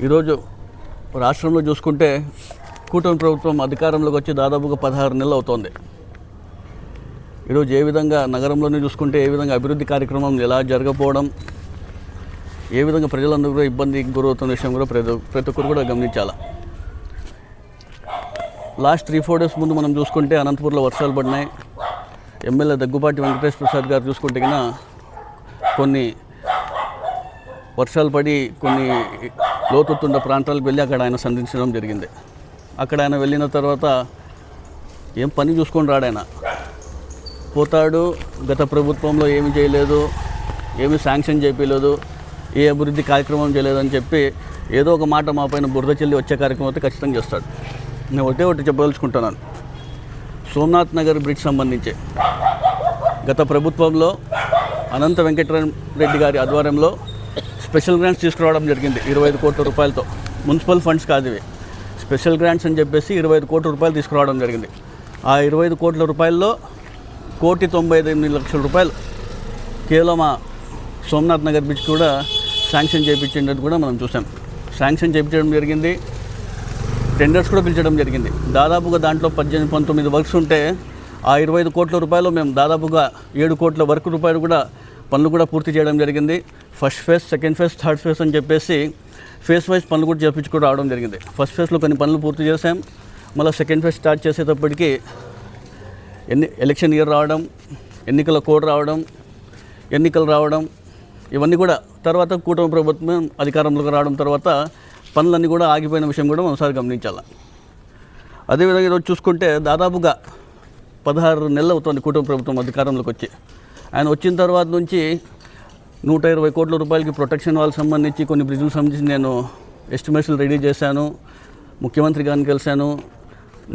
ఈరోజు రాష్ట్రంలో చూసుకుంటే కూటమి ప్రభుత్వం అధికారంలోకి వచ్చి దాదాపుగా పదహారు నెలలు అవుతోంది. ఈరోజు ఏ విధంగా నగరంలోనే చూసుకుంటే ఏ విధంగా అభివృద్ధి కార్యక్రమం ఎలా జరగకపోవడం ఏ విధంగా ప్రజలందరూ కూడా ఇబ్బందికి గురవుతున్న విషయం కూడా ప్రతి ప్రతి ఒక్కరు కూడా గమనించాలి? లాస్ట్ త్రీ ఫోర్ డేస్ ముందు మనం చూసుకుంటే అనంతపూర్లో వర్షాలు పడినాయి. ఎమ్మెల్యే దగ్గుబాటి వెంకటేష్ ప్రసాద్ గారు చూసుకుంటే కొన్ని వర్షాలు పడి కొన్ని లోతుతుండ ప్రాంతాలకు వెళ్ళి అక్కడ ఆయన సందర్శించడం జరిగింది. అక్కడ ఆయన వెళ్ళిన తర్వాత ఏం పని చూసుకొని రాడు ఆయన పోతాడు గత ప్రభుత్వంలో ఏమి చేయలేదు ఏమి శాంక్షన్ చేయలేదు ఏ అభివృద్ధి కార్యక్రమం చేయలేదని చెప్పి ఏదో ఒక మాట మా పైన బురద చెల్లి వచ్చే కార్యక్రమం అయితే ఖచ్చితంగా చేస్తాడు. నేను ఒకటే ఒకటి చెప్పదలుచుకుంటున్నాను. సోమనాథ్ నగర్ బ్రిడ్జ్ సంబంధించి గత ప్రభుత్వంలో అనంత వెంకటరెడ్డి గారి ఆధ్వర్యంలో స్పెషల్ గ్రాంట్స్ తీసుకురావడం జరిగింది ఇరవై ఐదు కోట్ల రూపాయలతో. మున్సిపల్ ఫండ్స్ కాదు ఇవి. స్పెషల్ గ్రాంట్స్ అని చెప్పేసి ఇరవై ఐదు కోట్ల రూపాయలు తీసుకురావడం జరిగింది. ఆ ఇరవై ఐదు కోట్ల రూపాయల్లో కోటి తొంభై ఎనిమిది లక్షల రూపాయలు కేవలం ఆ సోమనాథ్ నగర్ బ్రిడ్జ్ కూడా శాంక్షన్ చేయించింది కూడా మనం చూసాం శాంక్షన్ చేయించడం జరిగింది. టెండర్స్ కూడా పిలిచడం జరిగింది. దాదాపుగా దాంట్లో పద్దెనిమిది పంతొమ్మిది వర్క్స్ ఉంటే ఆ ఇరవై ఐదు కోట్ల రూపాయలు మేము దాదాపుగా ఏడు కోట్ల వర్క్ రూపాయలు కూడా పనులు కూడా పూర్తి చేయడం జరిగింది. First phase second phase third phase అని చెప్పేసి ఫేస్ వైజ్ పనులు కూడా చేపించుకుని రావడం జరిగింది. ఫస్ట్ ఫేజ్లో కొన్ని పనులు పూర్తి చేసాం మళ్ళీ సెకండ్ ఫేజ్ స్టార్ట్ చేసేటప్పటికి ఎన్ని ఎలక్షన్ ఇయర్ రావడం ఎన్నికల కోడ్ రావడం ఎన్నికలు రావడం ఇవన్నీ కూడా తర్వాత కూటమి ప్రభుత్వం అధికారంలోకి రావడం తర్వాత పనులన్నీ కూడా ఆగిపోయిన విషయం కూడా మనం ఒకసారి గమనించాలి. అదేవిధంగా ఈరోజు చూసుకుంటే దాదాపుగా పదహారు నెలలు అవుతుంది కూటమి ప్రభుత్వం అధికారంలోకి వచ్చి. ఆయన వచ్చిన తర్వాత నుంచి నూట ఇరవై కోట్ల రూపాయలకి ప్రొటెక్షన్ వాళ్ళకి సంబంధించి కొన్ని బ్రిడ్జ్లకు సంబంధించి నేను ఎస్టిమేషన్లు రెడీ చేశాను ముఖ్యమంత్రి గారిని కలిశాను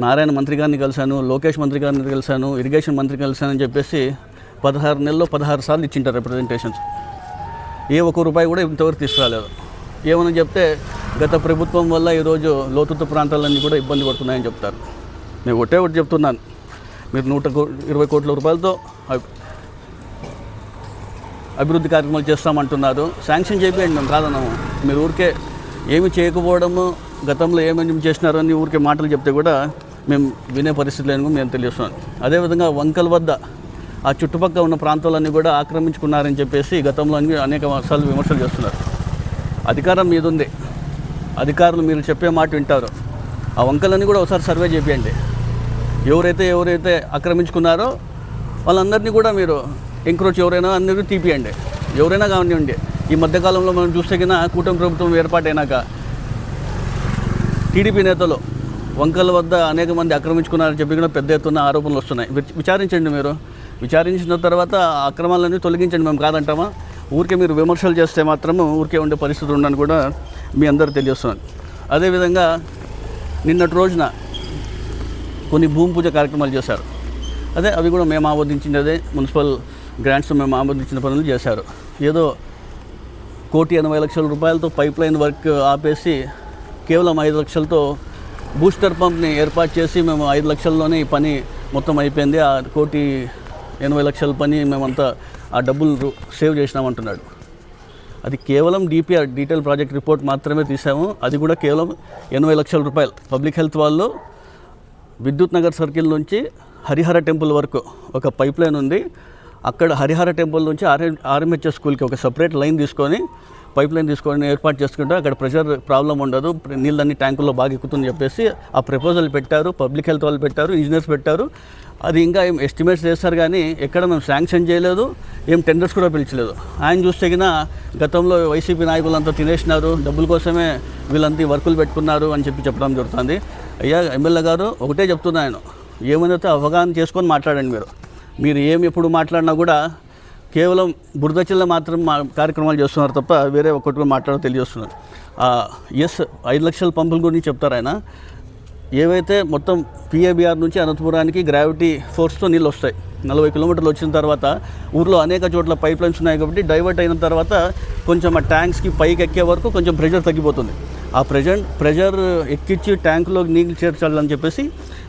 నారాయణ మంత్రి గారిని కలిశాను లోకేష్ మంత్రి గారిని కలిశాను ఇరిగేషన్ మంత్రి కలిశాను అని చెప్పేసి పదహారు నెలల్లో పదహారు సార్లు ఇచ్చింటారు రిప్రజెంటేషన్స్ ఏ ఒక్క రూపాయి కూడా ఇంతవరకు తీసుకురాలేదు. ఏమని చెప్తే గత ప్రభుత్వం వల్ల ఈరోజు లోతుత్త ప్రాంతాలన్నీ కూడా ఇబ్బంది పడుతున్నాయని చెప్తారు. నేను ఒకటే ఒకటి చెప్తున్నాను. మీరు నూట ఇరవై కోట్ల రూపాయలతో అభివృద్ధి కార్యక్రమాలు చేస్తామంటున్నారు. శాంక్షన్ చేయండి మేము కాదన్నాము మీరు ఊరికే ఏమి చేయకపోవడము గతంలో ఏమేమి చేసినారో అని ఊరికే మాటలు చెప్తే కూడా మేము వినే పరిస్థితి లేని మేము తెలియస్తున్నాను అదేవిధంగా వంకల వద్ద ఆ చుట్టుపక్కల ఉన్న ప్రాంతాలన్నీ కూడా ఆక్రమించుకున్నారని చెప్పేసి గతంలో అన్ని అనేక వర్షాలు విమర్శలు చేస్తున్నారు. అధికారం మీద ఉంది. అధికారులు మీరు చెప్పే మాట వింటారు. ఆ వంకలన్నీ కూడా ఒకసారి సర్వే చేయండి ఎవరైతే ఎవరైతే ఆక్రమించుకున్నారో వాళ్ళందరినీ కూడా మీరు ఎంక్రోచ్ ఎవరైనా అందరూ తీపియండి. ఎవరైనా కానివ్వండి. ఈ మధ్యకాలంలో మనం చూస్తే కన్నా కూటమి ప్రభుత్వం ఏర్పాటైనాక టీడీపీ నేతలు వంకల వద్ద అనేక మంది ఆక్రమించుకున్నారని చెప్పి కూడా పెద్ద ఎత్తున ఆరోపణలు వస్తున్నాయి. విచారించండి మీరు. విచారించిన తర్వాత అక్రమాలన్నీ తొలగించండి మేము కాదంటామా? ఊరికే మీరు విమర్శలు చేస్తే మాత్రము ఊరికే ఉండే పరిస్థితి ఉండని కూడా మీ అందరూ తెలియస్తున్నాను అదేవిధంగా నిన్నటి రోజున కొన్ని భూమి పూజ కార్యక్రమాలు చేశారు. అదే అవి కూడా మేము ఆమోదించినదే మున్సిపల్ గ్రాంట్స్ మేము ఆమోదించిన పనులు చేశారు. ఏదో కోటి ఎనభై లక్షల రూపాయలతో పైప్ లైన్ వర్క్ ఆపేసి కేవలం ఐదు లక్షలతో బూస్టర్ పంప్ని ఏర్పాటు చేసి మేము ఐదు లక్షల్లోనే ఈ పని మొత్తం అయిపోయింది. ఆ కోటి ఎనభై లక్షల పని మేమంతా ఆ డబ్బులు సేవ్ చేసినామంటున్నాడు. అది కేవలం డిపిఆర్ డీటెయిల్ ప్రాజెక్ట్ రిపోర్ట్ మాత్రమే తీసాము అది కూడా కేవలం ఎనభై లక్షల రూపాయలు. పబ్లిక్ హెల్త్ వాళ్ళు విద్యుత్ నగర్ సర్కిల్ నుంచి హరిహర టెంపుల్ వరకు ఒక పైప్ లైన్ ఉంది. అక్కడ హరిహర టెంపుల్ నుంచి R M R M H S స్కూల్కి ఒక సపరేట్ లైన్ తీసుకొని పైప్ లైన్ తీసుకొని ఏర్పాటు చేసుకుంటే అక్కడ ప్రెషర్ ప్రాబ్లం ఉండదు. నీళ్ళన్నీ ట్యాంకుల్లో బాగా ఎక్కుతుందని చెప్పేసి ఆ ప్రపోజల్ పెట్టారు. పబ్లిక్ హెల్త్ వాళ్ళు పెట్టారు. ఇంజనీర్స్ పెట్టారు. అది ఇంకా ఏం ఎస్టిమేట్స్ చేస్తారు కానీ ఎక్కడ మేము శాంక్షన్ చేయలేదు. ఏం టెండర్స్ కూడా పిలిచలేదు. ఆయన చూస్తే గతంలో వైసీపీ నాయకులంతా తినేసినారు. డబ్బుల కోసమే వీళ్ళంతా వర్కులు పెట్టుకున్నారు అని చెప్పి చెప్పడం జరుగుతుంది. అయ్యా ఎమ్మెల్యే గారు ఒకటే చెప్తున్నా ఆయన ఏమైతే అవగాహన చేసుకొని మాట్లాడండి మీరు. మీరు ఏమి ఎప్పుడు మాట్లాడినా కూడా కేవలం బురద చిల్ల మాత్రం మా కార్యక్రమాలు చేస్తున్నారు తప్ప వేరే ఒక్కటి కూడా మాట్లాడో తెలియజేస్తున్నారు. ఎస్ ఐదు లక్షల పంపుల గురించి చెప్తారు ఆయన. ఏవైతే మొత్తం పిఏబిఆర్ నుంచి అనంతపురానికి గ్రావిటీ ఫోర్స్తో నీళ్ళు వస్తాయి. నలభై కిలోమీటర్లు వచ్చిన తర్వాత ఊర్లో అనేక చోట్ల పైప్ లైన్స్ ఉన్నాయి కాబట్టి డైవర్ట్ అయిన తర్వాత కొంచెం ఆ ట్యాంక్స్కి పైకి ఎక్కే వరకు కొంచెం ప్రెషర్ తగ్గిపోతుంది. ఆ ప్రెజెంట్ ప్రెషర్ ఎక్కించి ట్యాంకులో నీళ్ళు చేర్చాలని చెప్పేసి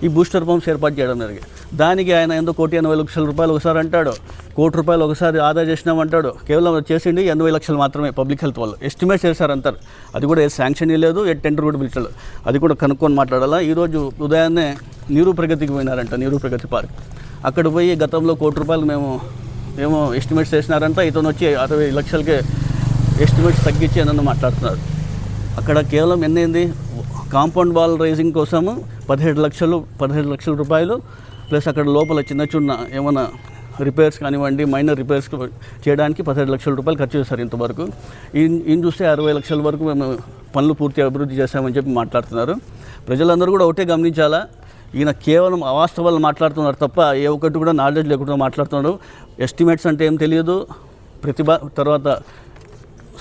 ఈ బూస్టర్ పంప్స్ ఏర్పాటు చేయడం జరిగింది. దానికి ఆయన ఎంతో కోటి ఎనభై లక్షల రూపాయలు ఒకసారి అంటాడు. కోటి రూపాయలు ఒకసారి ఆదా చేసినామంటాడు కేవలం చేసిండి ఎనభై లక్షలు మాత్రమే పబ్లిక్ హెల్త్ వాళ్ళు. ఎస్టిమేట్ చేశారు అంటారు. అది కూడా ఏ శాంక్షన్ లేదు ఏ టెండర్ కూడా పిలిచాడు అది కూడా కనుక్కొని మాట్లాడాలా? ఈరోజు ఉదయాన్నే నీరు ప్రగతికి పోయినారంట నీరు ప్రగతి పార్క్. అక్కడ పోయి గతంలో కోటి రూపాయలు మేము ఏమో ఎస్టిమేట్స్ చేసినారంట. ఇతను వచ్చి అరవై లక్షలకే ఎస్టిమేట్స్ తగ్గించి నన్ను మాట్లాడుతున్నారు. అక్కడ కేవలం ఎన్నైంది కాంపౌండ్ వాల్ రైజింగ్ కోసము పదిహేడు లక్షలు పదిహేడు లక్షల రూపాయలు. ప్లస్ అక్కడ లోపల చిన్న చిన్న ఏమైనా రిపేర్స్ కానివ్వండి మైనర్ రిపేర్స్ చేయడానికి పదిహేడు లక్షల రూపాయలు ఖర్చు చేశారు ఇంతవరకు. ఈయన చూస్తే అరవై లక్షల వరకు మేము పనులు పూర్తి అభివృద్ధి చేశామని చెప్పి మాట్లాడుతున్నారు. ప్రజలందరూ కూడా ఒకటే గమనించాలా? ఈయన కేవలం అవాస్తవాలు మాట్లాడుతున్నారు తప్ప ఏ ఒక్కటి కూడా నాలెడ్జ్ లేకుండా మాట్లాడుతున్నాడు ఎస్టిమేట్స్ అంటే ఏం తెలియదు. ప్రతిభ తర్వాత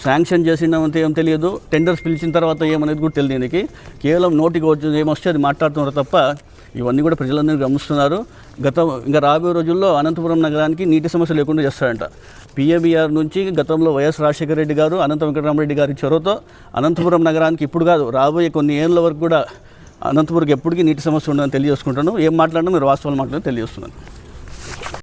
శాంక్షన్ చేసినామంటే ఏం తెలియదు. టెండర్స్ పిలిచిన తర్వాత ఏమనేది కూడా తెలియదు దీనికి. కేవలం నోటికి వచ్చింది ఏమొస్తే అది మాట్లాడుతున్నారు తప్ప ఇవన్నీ కూడా ప్రజలందరూ గమనిస్తున్నారు. గత ఇంకా రాబోయే రోజుల్లో అనంతపురం నగరానికి నీటి సమస్య లేకుండా చేస్తారంట. పిఏబిఆర్ నుంచి గతంలో వైఎస్ రాజశేఖర రెడ్డి గారు అనంత వెంకటరామరెడ్డి గారి చొరవతో అనంతపురం నగరానికి ఇప్పుడు కాదు రాబోయే కొన్ని ఏళ్ళ వరకు కూడా అనంతపురంకి ఎప్పటికీ నీటి సమస్య ఉండదని తెలియజేసుకుంటాను. ఏం మాట్లాడినా మీరు వాస్తవాలు మాట్లాడి తెలియజేస్తున్నాను.